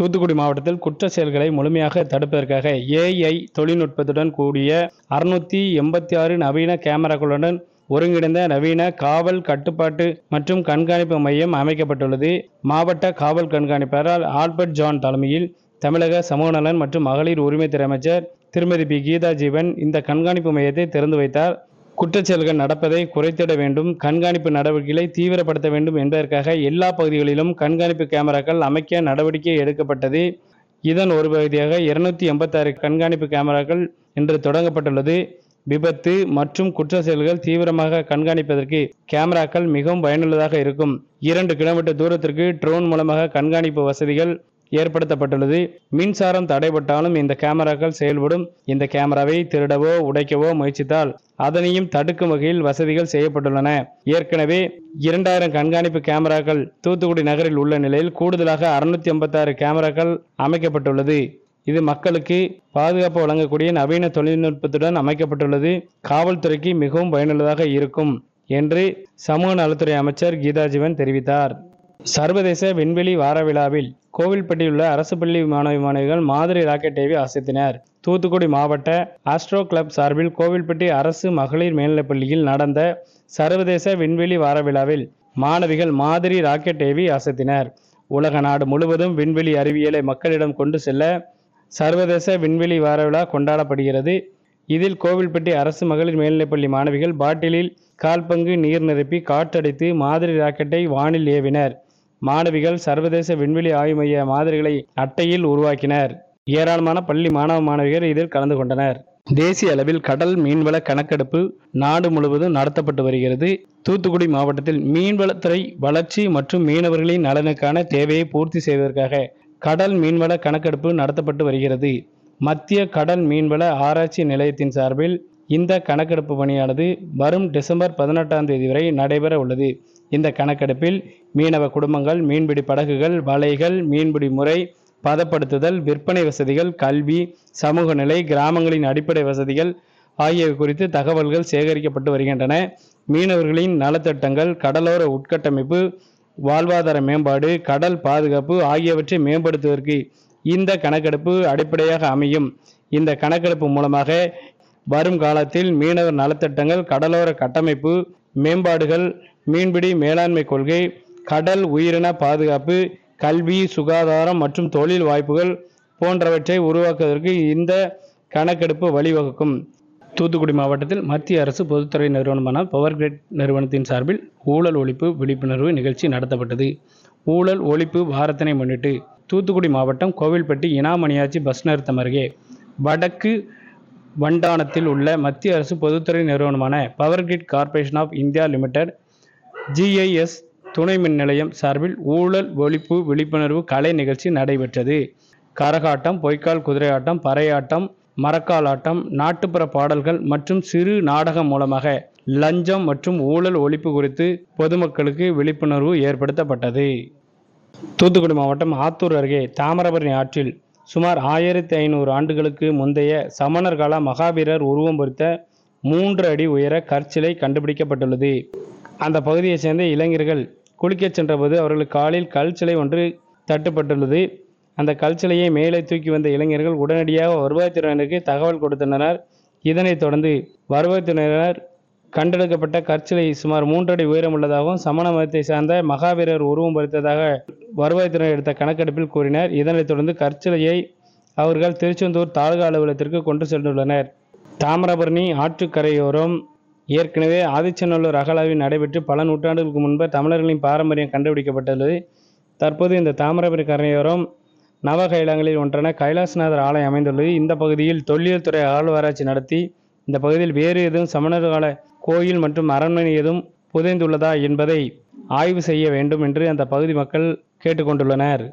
தூத்துக்குடி மாவட்டத்தில் குற்ற செயல்களை முழுமையாக தடுப்பதற்காக ஏஐ தொழில்நுட்பத்துடன் கூடிய அறுநூத்தி எண்பத்தி ஆறு நவீன கேமராக்களுடன் ஒருங்கிணைந்த நவீன காவல் கட்டுப்பாட்டு மற்றும் கண்காணிப்பு மையம் அமைக்கப்பட்டுள்ளது. மாவட்ட காவல் கண்காணிப்பாளர் ஆல்பர்ட் ஜான் தலைமையில் தமிழக சமூக நலன் மற்றும் மகளிர் உரிமைத்துறை அமைச்சர் திருமதி பி. கீதா ஜீவன் இந்த கண்காணிப்பு மையத்தை திறந்து வைத்தார். குற்றச்செயல்கள் நடப்பதை குறைத்திட வேண்டும் கண்காணிப்பு நடவடிக்கைகளை தீவிரப்படுத்த வேண்டும் என்பதற்காக எல்லா பகுதிகளிலும் கண்காணிப்பு கேமராக்கள் அமைக்க நடவடிக்கை எடுக்கப்பட்டது. இதன் ஒரு பகுதியாக இருநூத்தி எண்பத்தாறு கண்காணிப்பு கேமராக்கள் இன்று தொடங்கப்பட்டுள்ளது. விபத்து மற்றும் குற்ற செயல்கள் தீவிரமாக கண்காணிப்பதற்கு கேமராக்கள் மிகவும் பயனுள்ளதாக இருக்கும். இரண்டு கிலோமீட்டர் தூரத்திற்கு ட்ரோன் மூலமாக கண்காணிப்பு வசதிகள் ஏற்படுத்தப்பட்டுள்ளது. மின்சாரம் தடைபட்டாலும் இந்த கேமராக்கள் செயல்படும். இந்த கேமராவை திருடவோ உடைக்கவோ முயற்சித்தால் அதனையும் தடுக்கும் வகையில் வசதிகள் செய்யப்பட்டுள்ளன. ஏற்கனவே இரண்டாயிரம் கண்காணிப்பு கேமராக்கள் தூத்துக்குடி நகரில் உள்ள நிலையில் கூடுதலாக அறுநூத்தி ஐம்பத்தாறு கேமராக்கள் அமைக்கப்பட்டுள்ளது. இது மக்களுக்கு பாதுகாப்பு வழங்கக்கூடிய நவீன தொழில்நுட்பத்துடன் அமைக்கப்பட்டுள்ளது. காவல்துறைக்கு மிகவும் பயனுள்ளதாக இருக்கும் என்று சமூக நலத்துறை அமைச்சர் கீதாஜீவன் தெரிவித்தார். சர்வதேச விண்வெளி வார விழாவில் கோவில்பட்டியில் உள்ள அரசு பள்ளி மாணவி மாணவிகள் மாதிரி ராக்கெட் ஏவி அசைத்தினர். தூத்துக்குடி மாவட்ட ஆஸ்ட்ரோ கிளப் சார்பில் கோவில்பட்டி அரசு மகளிர் மேல்நிலைப்பள்ளியில் நடந்த சர்வதேச விண்வெளி வார விழாவில் மாணவிகள் மாதிரி ராக்கெட் ஏவி அசைத்தினர். உலக நாடு முழுவதும் விண்வெளி அறிவியலை மக்களிடம் கொண்டு செல்ல சர்வதேச விண்வெளி வார விழா கொண்டாடப்படுகிறது. இதில் கோவில்பட்டி அரசு மகளிர் மேல்நிலைப்பள்ளி மாணவிகள் பாட்டிலில் கால்பங்கு நீர் நிரப்பி காற்றடித்து மாதிரி ராக்கெட்டை வானில் ஏவினர். மாணவிகள் சர்வதேச விண்வெளி ஆய்வு மைய மாதிரிகளை அட்டையில் உருவாக்கினர். ஏராளமான பள்ளி மாணவ மாணவிகள் இதில் கலந்து கொண்டனர். தேசிய அளவில் கடல் மீன்வள கணக்கெடுப்பு நாடு முழுவதும் நடத்தப்பட்டு வருகிறது. தூத்துக்குடி மாவட்டத்தில் மீன்வளத்துறை வளர்ச்சி மற்றும் மீனவர்களின் நலனுக்கான தேவையை பூர்த்தி செய்வதற்காக கடல் மீன்வள கணக்கெடுப்பு நடத்தப்பட்டு வருகிறது. மத்திய கடல் மீன்வள ஆராய்ச்சி நிலையத்தின் சார்பில் இந்த கணக்கெடுப்பு பணியானது வரும் டிசம்பர் பதினெட்டாம் தேதி வரை நடைபெற உள்ளது. இந்த கணக்கெடுப்பில் மீனவ குடும்பங்கள் மீன்பிடி படகுகள் வலைகள் மீன்பிடி முறை பதப்படுத்துதல் விற்பனை வசதிகள் கல்வி சமூக நிலை கிராமங்களின் அடிப்படை வசதிகள் ஆகியவை குறித்து தகவல்கள் சேகரிக்கப்பட்டு வருகின்றன. மீனவர்களின் நலத்திட்டங்கள் கடலோர உட்கட்டமைப்பு வாழ்வாதார மேம்பாடு கடல் பாதுகாப்பு ஆகியவற்றை மேம்படுத்துவதற்கு இந்த கணக்கெடுப்பு அடிப்படையாக அமையும். இந்த கணக்கெடுப்பு மூலமாக வரும் காலத்தில் மீனவர் நலத்திட்டங்கள் கடலோர கட்டமைப்பு மேம்பாடுகள் மீன்பிடி மேலாண்மை கொள்கை கடல் உயிரின பாதுகாப்பு கல்வி சுகாதாரம் மற்றும் தொழில் வாய்ப்புகள் போன்றவற்றை உருவாக்குவதற்கு இந்த கணக்கெடுப்பு வழிவகுக்கும். தூத்துக்குடி மாவட்டத்தில் மத்திய அரசு பொதுத்துறை நிறுவனமான பவர் கிரிட் நிறுவனத்தின் சார்பில் ஊழல் ஒழிப்பு விழிப்புணர்வு நிகழ்ச்சி நடத்தப்பட்டது. ஊழல் ஒழிப்பு வாரத்தினை முன்னிட்டு தூத்துக்குடி மாவட்டம் கோவில்பட்டி இனாமணியாச்சி பஸ் நிறுத்தம் அருகே வடக்கு வண்டானத்தில் உள்ள மத்திய அரசு பொதுத்துறை நிறுவனமான Power Grid Corporation of India Limited GIS துணை மின் நிலையம் சார்பில் ஊழல் ஒழிப்பு விழிப்புணர்வு கலை நிகழ்ச்சி நடைபெற்றது. கரகாட்டம் பொய்க்கால் குதிரையாட்டம் பறையாட்டம் மரக்கால் ஆட்டம் நாட்டுப்புற பாடல்கள் மற்றும் சிறு நாடகம் மூலமாக லஞ்சம் மற்றும் ஊழல் ஒழிப்பு குறித்து பொதுமக்களுக்கு விழிப்புணர்வு ஏற்படுத்தப்பட்டது. தூத்துக்குடி மாவட்டம் ஆத்தூர் அருகே தாமிரபரணி ஆற்றில் சுமார் ஆயிரத்தி ஐநூறு ஆண்டுகளுக்கு முந்தைய சமணர் கால மகாவீரர் உருவம் பொறித்த மூன்று அடி உயர கற்சிலை கண்டுபிடிக்கப்பட்டுள்ளது. அந்த பகுதியைச் சேர்ந்த இளைஞர்கள் குளிக்கச் சென்றபோது அவர்கள் காலில் கல் சிலை ஒன்று தட்டுப்பட்டுள்ளது. அந்த கல் சிலையை மேலே தூக்கி வந்த இளைஞர்கள் உடனடியாக வருவாய்த்துறையினருக்கு தகவல் கொடுத்தனர். இதனைத் தொடர்ந்து வருவாய்த்துறையினர் கண்டெடுக்கப்பட்ட கற்சிலை சுமார் மூன்றடி உயரம் உள்ளதாகவும் சமண மதத்தை சார்ந்த மகாவீரர் உருவம் பொறித்ததாக வருவாய்த்துறை எடுத்த கணக்கெடுப்பில் கூறினர். இதனைத் தொடர்ந்து கற்சிலையை அவர்கள் திருச்செந்தூர் தாலுகா அலுவலகத்திற்கு கொண்டு சென்றுள்ளனர். தாமிரபரணி ஆற்றுக்கரையோரம் ஏற்கனவே ஆதிச்சநல்லூர் அகழாய்வு நடைபெற்று பல நூற்றாண்டுகளுக்கு முன்பு தமிழர்களின் பாரம்பரியம் கண்டுபிடிக்கப்பட்டுள்ளது. தற்போது இந்த தாமிரபரணி கரையோரம் நவகைலங்களில் ஒன்றான கைலாசநாதர் ஆலயம் அமைந்துள்ளது. இந்த பகுதியில் தொல்லியல் துறை அகழ்வாராய்ச்சி நடத்தி இந்த பகுதியில் வேறு எதுவும் சமணர் கால கோயில் மற்றும் அரண்மனை எதுவும் புதைந்துள்ளதா என்பதை ஆய்வு செய்ய வேண்டும் என்று அந்த பகுதி மக்கள் கேட்டுக்கொண்டுள்ளனர்.